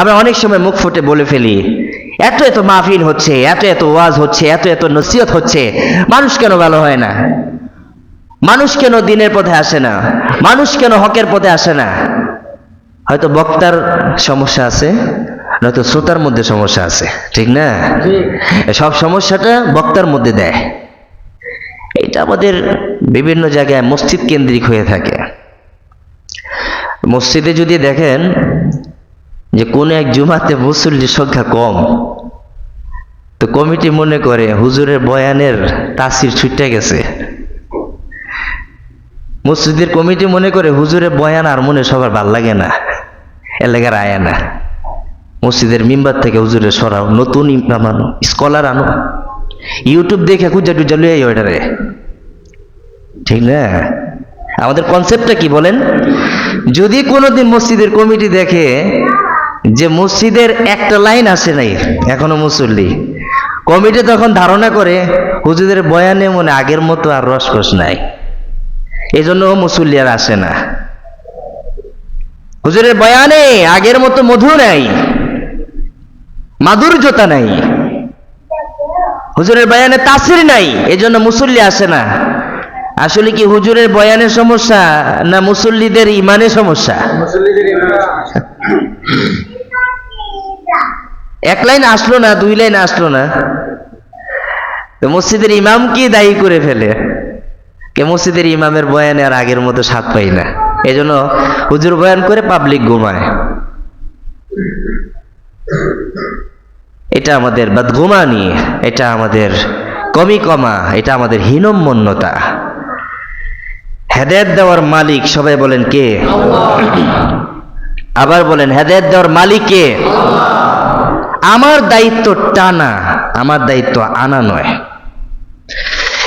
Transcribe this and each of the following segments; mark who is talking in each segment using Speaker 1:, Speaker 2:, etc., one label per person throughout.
Speaker 1: আমরা অনেক সময় মুখ ফুটে বলে ফেলি এত এত মাহফিল হচ্ছে এত এত ওয়াজ হচ্ছে এত এত নসিহত হচ্ছে মানুষ কেন ভালো হয় না? মানুষ কেন দিনের পথে আসে না? মানুষ কেন হকের পথে আসে না? হয়তো বক্তার সমস্যা আছে নয়তো শ্রোতার মধ্যে সমস্যা আছে ঠিক না? সব সমস্যাটা বক্তার মধ্যে দেয়। এটা আমাদের বিভিন্ন জায়গায় মসজিদ কেন্দ্রিক হয়ে থাকে। মসজিদে যদি দেখেন যে কোনো এক জুমাতে মুসল্লির সংখ্যা কম। তো কমিটি মনে করে হুজুরের বয়ানের তাসির ছুটে গেছে। মসজিদের কমিটি মনে করে হুজুরের বয়ান আর মনে সবার ভালো লাগে না, এলাকার আয়া না। মসজিদের মিম্বার থেকে হুজুরের সরাও, নতুন ইমাম আনো, স্কলার আনো। ইউটিউব দেখে খুঁজা টুজা লুয়ে ওইটারে ঠিক না? আমাদের কনসেপ্টটা কি বলেন? যদি কোনোদিন মসজিদের কমিটি দেখে যে মসজিদের একটা লাইন আসে নাই, এখনও মুসল্লি। কমিটি তখন ধারণা করে, হুজুরের বয়ানে মনে আগের মতো আর রসকস নাই। এই জন্য মুসল্লি আর আসে না। হুজুরের বয়ানে আগের মতো মধু নাই, মাধুর্যতা নাই। হুজুরের বয়ানে তাসির নাই, এজন্য মুসল্লি আসে না। আসলে কি হুজুরের বয়ানের সমস্যা না মুসল্লিদের ইমানের সমস্যা। এক লাইন আসলো না দুই লাইন আসলো না। তো মসজিদের ইমাম কি দায়ী করে ফেলে? কে মসজিদের ইমামের বয়ানে আর আগের মতো স্বাদ পাই না। এজন্য হুজুর বয়ান করে পাবলিক ঘুমায়। এটা আমাদের বাদগুমানি এটা আমাদের কমি কমা এটা আমাদের হীনম্মন্যতা। হেদায়ত দেওয়ার মালিক সবাই বলেন কে? আবার বলেন হেদায়ত দেওয়ার মালিক কে? আমার দায়িত্ব টানা, আমার দায়িত্ব আনা নয়।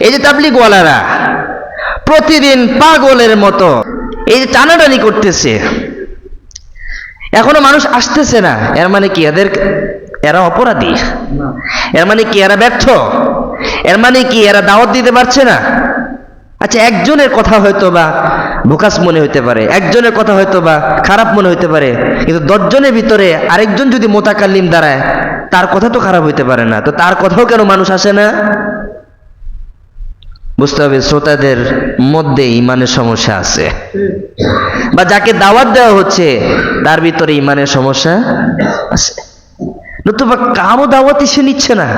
Speaker 1: এই যে তাবলিগওয়ালারা প্রতিদিন পাগলের মতো এই যে টানাটানি করতেছে, এখনও মানুষ আসতেছে না। এর মানে কি? এদের এরা অপরাধী। এর মানে কি? এরা ব্যর্থ। এর মানে কি? এরা দাওয়াত দিতে পারছে না। আচ্ছা একজনের কথা হয়তো বা বোকাস মনে হইতে পারে, একজনের কথা হয়তো বা খারাপ মনে হইতে পারে, কিন্তু দশজনের ভিতরে আরেকজন যদি মোতাকাল্লিম দাঁড়ায়, তার কথা তো খারাপ হইতে পারে না। তো তার কথাও কেন মানুষ আসে না? বুঝতে হবে শ্রোতাদের মধ্যে ইমানের সমস্যা আছে। বা যাকে দাওয়াত দেওয়া হচ্ছে, তার ভিতরে ইমানের সমস্যা আছে। নতুবা কারও দাওয়াতি সে নিচ্ছে না।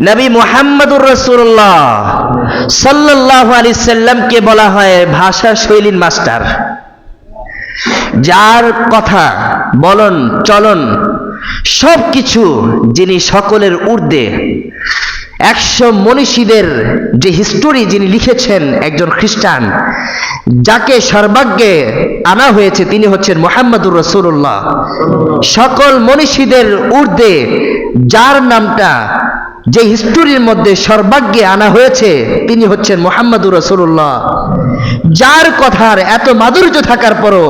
Speaker 1: নবী মোহাম্মদুর রসুল্লাহ সাল্লাহ আলি সাল্লামকে বলা হয় ভাষা শৈলীর মাস্টার। যার কথা, বলন, চলন সব কিছু যিনি সকলের ঊর্ধ্বে একশো মনীষীদের যে হিস্টোরি যিনি লিখেছেন একজন খ্রিস্টান, যাকে সর্বাগ্যে আনা হয়েছে তিনি হচ্ছেন মোহাম্মদুর রসুল্লাহ সকল মনীষীদের ঊর্ধ্বে যার নামটা যে হিস্টোরির মধ্যে সর্বাগ্যে আনা হয়েছে, তিনি হচ্ছেন মোহাম্মদুর রসুল্লাহ যার কথার এত মাধুর্য থাকার পরও,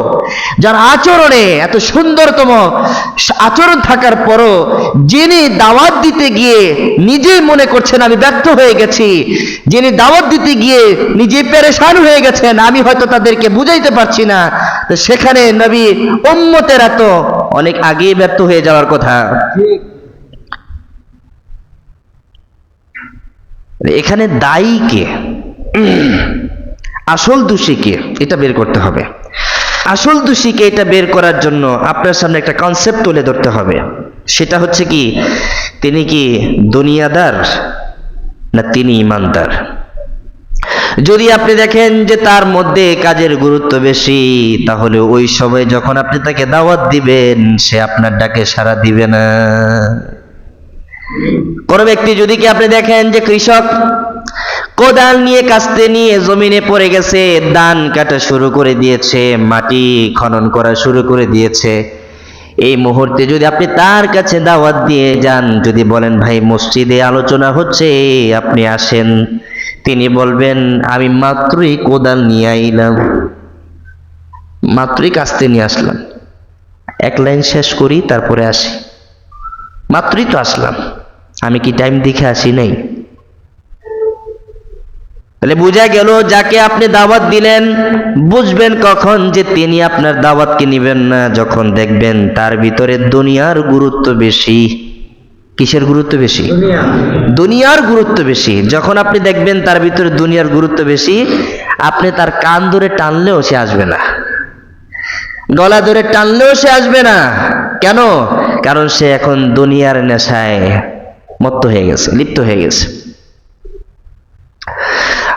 Speaker 1: যার আচরণে এত সুন্দরতম আচরণ থাকার পরও, যিনি দাওয়াত দিতে গিয়ে নিজেই মনে করছেন, আমি ব্যর্থ হয়ে গেছি। যিনি দাওয়াত দিতে গিয়ে নিজে পেরেশান হয়ে গেছেন, আমি হয়তো তাদেরকে বুঝাইতে পারছি না। সেখানে নবী উম্মতেরা তো অনেক আগেই ব্যর্থ হয়ে যাওয়ার কথা। এখানে দায়ী কে? আসল দোষী কে? এটা বের করতে হবে। আসল দোষীকে এটা বের করার জন্য আপনার সামনে একটা কনসেপ্ট তুলে ধরতে হবে। সেটা হচ্ছে কি, তিনি কি দুনিয়াদার না তিনি ইমানদার? যদি আপনি দেখেন যে তার মধ্যে কাজের গুরুত্ব বেশি, তাহলে ওই সময় যখন আপনি তাকে দাওয়াত দিবেন, সে আপনার ডাকে সাড়া দিবে না। কোন ব্যক্তি যদি কি আপনি দেখেন যে কৃষক কোদাল নিয়ে কাস্তে নিয়ে জমিনে পড়ে গেছে, ধান কাটা শুরু করে দিয়েছে, মাটি খনন করা শুরু করে দিয়েছে, এই মুহূর্তে যদি আপনি তার কাছে দাওয়াত দিয়ে যান, যদি বলেন, ভাই, মসজিদে আলোচনা হচ্ছে, আপনি আসেন। তিনি বলবেন, আমি মাত্রই কোদাল নিয়ে আইলাম, মাত্রই কাস্তে নিয়ে আসলাম। এক লাইন শেষ করি, তারপরে আসি। মাত্রই তো আসলাম। আমি কি টাইম দেখে আসি নাই? তাহলে বোঝা গেল যাকে আপনি দাওয়াত দিলেন বুঝবেন কখন যে তিনি আপনার দাওয়াতকে নিবেন না। যখন দেখবেন তার ভিতরে দুনিয়ার গুরুত্ব বেশি। কিসের গুরুত্ব বেশি? দুনিয়ার গুরুত্ব বেশি। যখন আপনি দেখবেন তার ভিতরে দুনিয়ার গুরুত্ব বেশি আপনি তার কান ধরে টানলেও সে আসবে না। গলা ধরে টানলেও সে আসবে না। কেন? কারণ সে এখন দুনিয়ার নেশায়। মত্ত হয়ে গেছে, লিপ্ত হয়ে গেছে।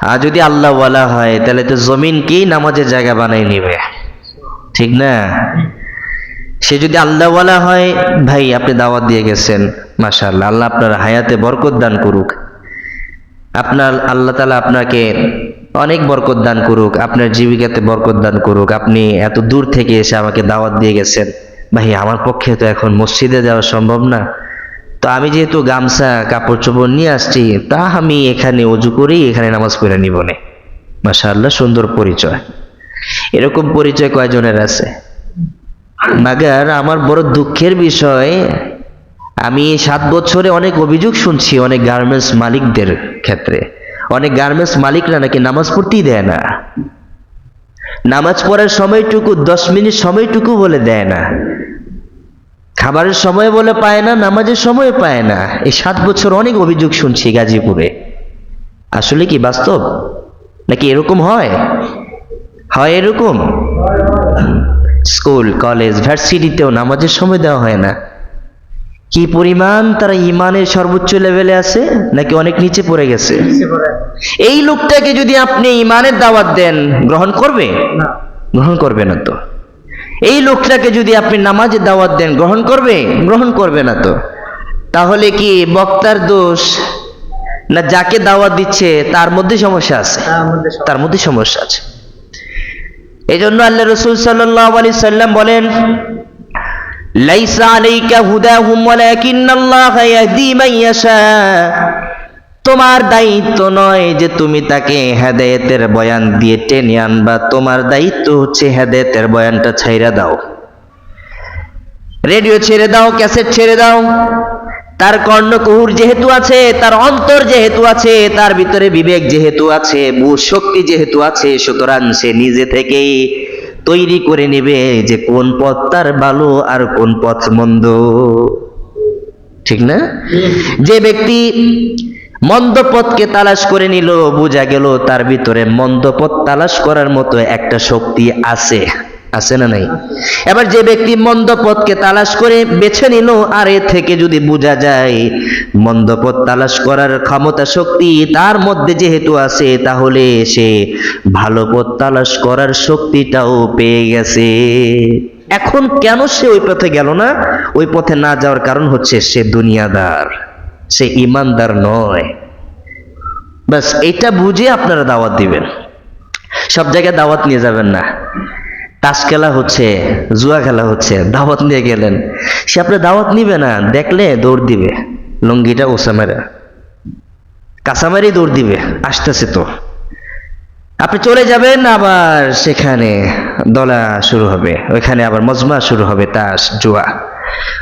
Speaker 1: আর যদি আল্লাহ ওয়ালা হয়, তাহলে তো জমিনকেই নামাজের জায়গা বানাই নিবে। ঠিক না? সে যদি আল্লাহওয়ালা হয়, ভাই আপনি দাওয়াত দিয়ে গেছেন, মাশাআল্লাহ, আল্লাহ আপনার হায়াতে বরকত দান করুক। আপনার, আল্লাহ তালা আপনাকে অনেক বরকত দান করুক, আপনার জীবিকাতে বরকত দান করুক। আপনি এত দূর থেকে এসে আমাকে দাওয়াত দিয়ে গেছেন। ভাই, আমার পক্ষে তো এখন মসজিদে যাওয়া সম্ভব না। আমি যেহেতু গামছা, কাপড় চোপড় নিয়ে আসছি, তা আমি এখানে অজু করেই এখানে নামাজ পড়ে নিব নে। মাশাআল্লাহ, সুন্দর পরিচয়। এরকম পরিচয় কয়জনের আছে? মাগার, আমার বড় দুঃখের বিষয়, আমি সাত বছরে অনেক অভিযোগ শুনছি অনেক গার্মেন্টস মালিকদের ক্ষেত্রে। অনেক গার্মেন্টস মালিকরা নাকি নামাজ পড়তেই দেয় না। নামাজ পড়ার সময়টুকু, দশ মিনিট সময়টুকু বলে দেয় না। খাবারের সময় বলে পায় না নামাজের সময় পায় না। এই সাত বছর অনেক অভিযোগ শুনছি গাজীপুরে। আসলে কি বাস্তব? নাকি এরকম হয়? হয় এরকম? স্কুল কলেজ ভার্সিটিতেও নামাজের সময় দেওয়া হয় না। কি পরিমাণ তারা ইমানের সর্বোচ্চ লেভেলে আছে নাকি অনেক নিচে পড়ে গেছে? এই লোকটাকে যদি আপনি ইমানের দাওয়াত দেন গ্রহণ করবে? গ্রহণ করবে না তো। এই লোকটাকে যদি আপনি নামাজের দাওয়াত দেন গ্রহণ করবে? গ্রহণ করবে না তো। তাহলে কি বক্তার দোষ? না যাকে দাওয়াত দিচ্ছে তার মধ্যে সমস্যা আছে?
Speaker 2: তার মধ্যে
Speaker 1: সমস্যা। আছে। এই জন্য আল্লাহ রসুল সাল্লাহ আলি সাল্লাম বলেন লাইসা আলাইকা হুদাহুম ওয়ালাকিন্নাল্লাহ ইয়াহদি মান ইয়াশা। তোমার দায়িত্ব নয় যে তুমি তাকে হেদায়েতের বয়ান দিয়ে টেনে আনবা। তোমার দায়িত্ব হচ্ছে হেদায়েতের বয়ানটা ছাইরা দাও। রেডিও ছেড়ে দাও ক্যাসেট ছেড়ে দাও। তার কর্ণকুহুর যেহেতু আছে তার অন্তর যেহেতু আছে তার ভিতরে বিবেক যেহেতু আছে বুঝ শক্তি যেহেতু আছে সুতরাং সে নিজে থেকেই তৈরি করে নেবে যে কোন পথ তার ভালো আর কোন পথ মন্দ। ঠিক না? যে ব্যক্তি মন্দ পথকে তালাশ করে নিল, বোঝা গেল তার ভিতরে মন্দ পথ তালাশ করার মতো একটা শক্তি আছে। আছে না নাই? এবার যে ব্যক্তি মন্দ পথকে তালাশ করে বেছে নিল, আর এ থেকে যদি বোঝা যায় মন্দ পথ তালাশ করার ক্ষমতা শক্তি তার মধ্যে যেহেতু আছে, তাহলে সে ভালো পথ তালাশ করার শক্তিটাও পেয়ে গেছে। এখন কেন সে ওই পথে গেল না? ওই পথে না যাওয়ার কারণ হচ্ছে সে দুনিয়াদার। সে ইমানদার নয়। ব্যাস, এটা বুঝে আপনারা দাওয়াত দিবেন। সব জায়গায় দাওয়াত নিয়ে যাবেন না। তাস খেলা হচ্ছে, জুয়া খেলা হচ্ছে, দাওয়াত নিয়ে গেলেন। সে আপনার দাওয়াত নিবে না, দেখলে দৌড় দিবে। লুঙ্গিটা ওসামেরা কাঁচামারি দৌড় দিবে, আসতেছে তো। আপনি চলে যাবেন, আবার সেখানে দলা শুরু হবে। ওইখানে আবার মজমা শুরু হবে, তাস, জুয়া।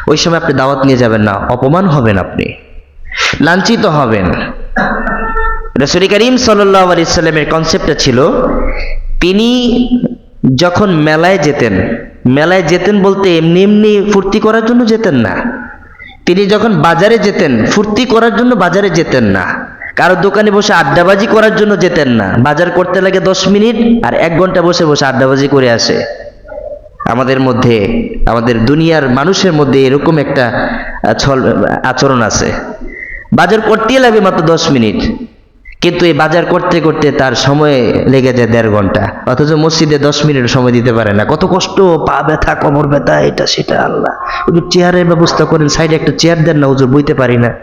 Speaker 1: ওই সময় আপনি দাওয়াত নিয়ে যাবেন না, অপমান হবেন আপনি। লাঞ্ছিত হবেন। রসুল করিম সাল্লামের কনসেপ্টটা ছিল, তিনি যখন মেলায় যেতেন মেলায় যেতেন বলতে এমনি এমনি ফুর্তি করার জন্য যেতেন না। তিনি যখন বাজারে যেতেন, ফুর্তি করার জন্য বাজারে যেতেন না। কারও দোকানে বসে আড্ডাবাজি করার জন্য যেতেন না। বাজার করতে লাগে দশ মিনিট আর এক ঘণ্টা বসে বসে আড্ডাবাজি করে আসে। আমাদের মধ্যে, আমাদের দুনিয়ার মানুষের মধ্যে এরকম একটা আচরণ আছে। বাজার করতেই লাগবে মাত্র দশ মিনিট। কিন্তু এই বাজার করতে করতে তার সময় লেগে যায় দেড় ঘণ্টা। অথচ মসজিদে দশ মিনিট সময় দিতে পারে না। কত কষ্ট, পা ব্যথা, কোমর ব্যথা, এটা, সেটা, আল্লাহ। ওই চেয়ারের ব্যবস্থা করেন, সাইডে একটা চেয়ার দেন না ওজোর বইতে পারি না।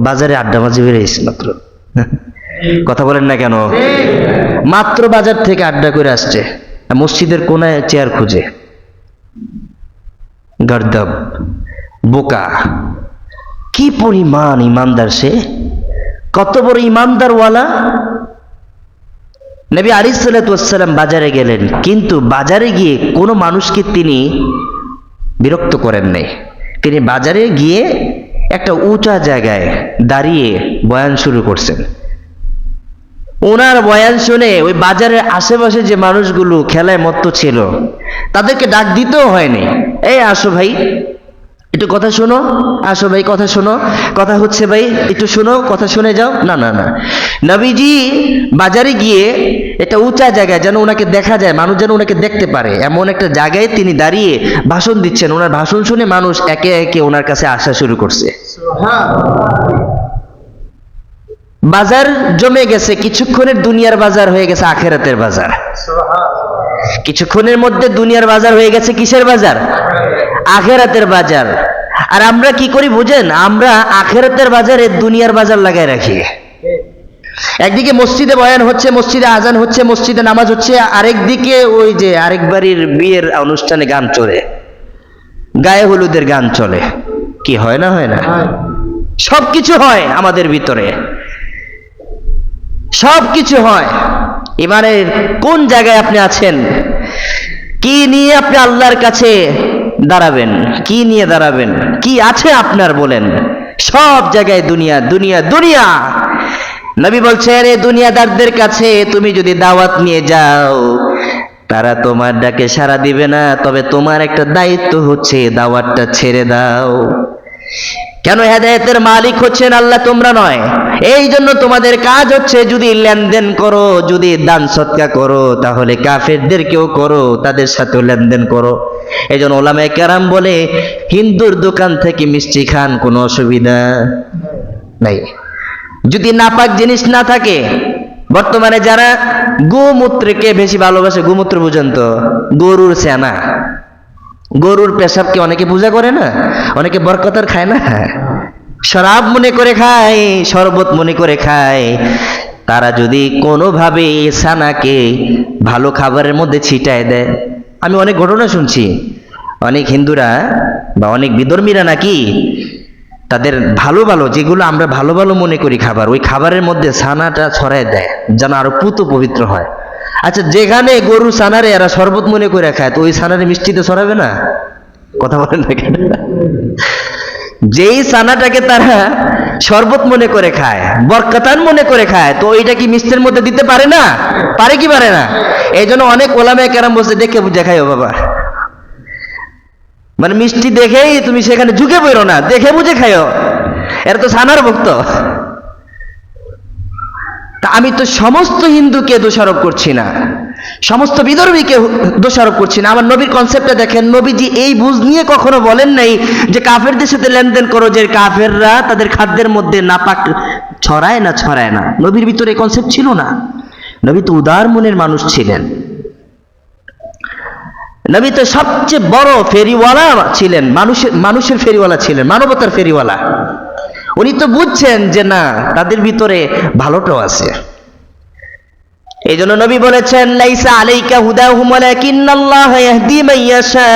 Speaker 1: বাজারে আড্ডা মাঝে বেরিয়েছি মাত্র। কথা বলেন না কেন? মাত্র বাজার থেকে আড্ডা করে আসছে। মসজিদের কোনায় চেয়ার খুঁজে। গর্দব বোকা। কি পরিমাণ ইমানদার সে? কত বড় ইমানদারওয়ালা? নবী আলিসাল্লাম বাজারে গেলেন, কিন্তু বাজারে গিয়ে কোনো মানুষকে তিনি বিরক্ত করেন নাই। তিনি বাজারে গিয়ে একটা উঁচা জায়গায় দাঁড়িয়ে বয়ান শুরু করছেন। ওনার বয়ান শুনে ওই বাজারের আশেপাশে যে মানুষগুলো খেলায় মত্ত ছিল, তাদেরকে ডাক দিতেও হয়নি। এই আসো ভাই একটু কথা শোনো। আসো ভাই, কথা শোনো। কথা হচ্ছে ভাই, একটু শোনো, কথা শুনে যাও। না না না। নবীজি বাজারে গিয়ে একটা উঁচা জায়গায় যেন ওনাকে দেখা যায়, মানুষ যেন ওনাকে দেখতে পারে। এমন একটা জায়গায় তিনি দাঁড়িয়ে ভাষণ দিচ্ছেন। ওনার ভাষণ শুনে মানুষ একে একে ওনার কাছে আসা শুরু করছে। বাজার জমে গেছে, কিছুক্ষণের দুনিয়ার বাজার হয়ে গেছে, আখেরাতের বাজার। কিছুক্ষণের মধ্যে দুনিয়ার বাজার হয়ে গেছে কিসের বাজার? আখেরাতের বাজার। আর আমরা কি করি বুঝেন? আমরা আখেরাতের বাজারে দুনিয়ার বাজার লাগাই রাখি। একদিকে মসজিদে বয়ান হচ্ছে মসজিদে আজান হচ্ছে মসজিদে নামাজ হচ্ছে আরেক দিকে ওই যে আরেক বাড়ির বিয়ের অনুষ্ঠানে গান চলে। গায়ে হলুদের গান চলে। কি হয় না হয় না? সব কিছু হয় আমাদের ভিতরে। সব কিছু হয়। এবারে কোন জায়গায় আপনি আছেন? কি নিয়ে আপনি আল্লাহর কাছে দাঁড়াবেন? কি নিয়ে দাঁড়াবেন? কি আছে আপনার বলেন? সব জায়গায় দুনিয়া দুনিয়া দুনিয়া। নবী বলছে, আরে দুনিয়াদারদের কাছে তুমি যদি দাওয়াত নিয়ে যাও, তারা তোমার ডাকে সাড়া দিবে না। তবে তোমার একটা দায়িত্ব হচ্ছে দাওয়াতটা ছেড়ে দাও। কেন হেদায়েতের মালিক হচ্ছেন আল্লাহ তোমরা নয়? এই জন্য তোমাদের কাজ হচ্ছে যদি লেনদেন করো, যদি দান সৎকা করো, তাহলে কাফেরদেরকেও করো, তাদের সাথেও লেনদেন করো। এই জন্য ওলামায় কেরাম বলে, হিন্দুর দোকান থেকে মিষ্টি খান কোনো অসুবিধা নাই। যদি নাপাক জিনিস না থাকে, বর্তমানে যারা গোমূত্রকে বেশি ভালোবাসে, গোমূত্র পর্যন্ত গরুর সেনা। গরুর পেশাবকে অনেকে পূজা করে না? অনেকে বরকতার খায় না? শরাব মনে করে খায়, শরবত মনে করে খায়। তারা যদি কোনোভাবে সানাকে ভালো খাবারের মধ্যে ছিটায় দেয়, আমি অনেক ঘটনা শুনছি। অনেক হিন্দুরা বা অনেক বিধর্মীরা নাকি তাদের ভালো ভালো, যেগুলো আমরা ভালো ভালো মনে করি খাবার, ওই খাবারের মধ্যে ছানাটা ছড়ায় দেয়, যেন আরও পুত পবিত্র হয়। আচ্ছা যেখানে গরু সানারে এরা শরবত মনে করে খায়, তো ওই ছানারে মিষ্টিতে সরাবে না? কথা বলেন না যেই সানাটাকে তারা শরবত মনে করে খায়, বরকাতান মনে করে খায়, তো ওইটা কি মিষ্টির মধ্যে দিতে পারে না? পারে কি পারে না? এই জন্য অনেক ওলামায় কেরাম বসে দেখে বুঝে বাবা। মানে মিষ্টি দেখেই তুমি সেখানে ঝুঁকে বেরো না, দেখে বুঝে খাইও। এরা তো সানার ভক্ত। আমি তো সমস্ত হিন্দুকে দোষারোপ করছি না। সমস্ত বিদর্মীকে দোষারোপ করছি না। আমার নবীর কনসেপ্টটা দেখেন, নবীজি এই বুঝ নিয়ে কখনো বলেন নাই যে কাফেরদের সাথে লেনদেন করো, যে কাফেররা তাদের খাদ্যের মধ্যে নাপাক ছড়ায় না ছড়ায় না। নবীর ভিতরে কনসেপ্ট ছিল না। নবী তো উদার মনের মানুষ ছিলেন। নবী তো সবচেয়ে বড় ফেরিওয়ালা ছিলেন, মানুষের মানুষের ফেরিওয়ালা ছিলেন, মানবতার ফেরিওয়ালা। উনি তো বুঝছেন যে না, তাদের ভিতরে ভালোটাও আছে। এই জন্য নবী বলেছেন, লাইসা আলাইকা হুদা হুমলা কিন্নাল্লাহ ইয়াহদি মান ইয়াশা।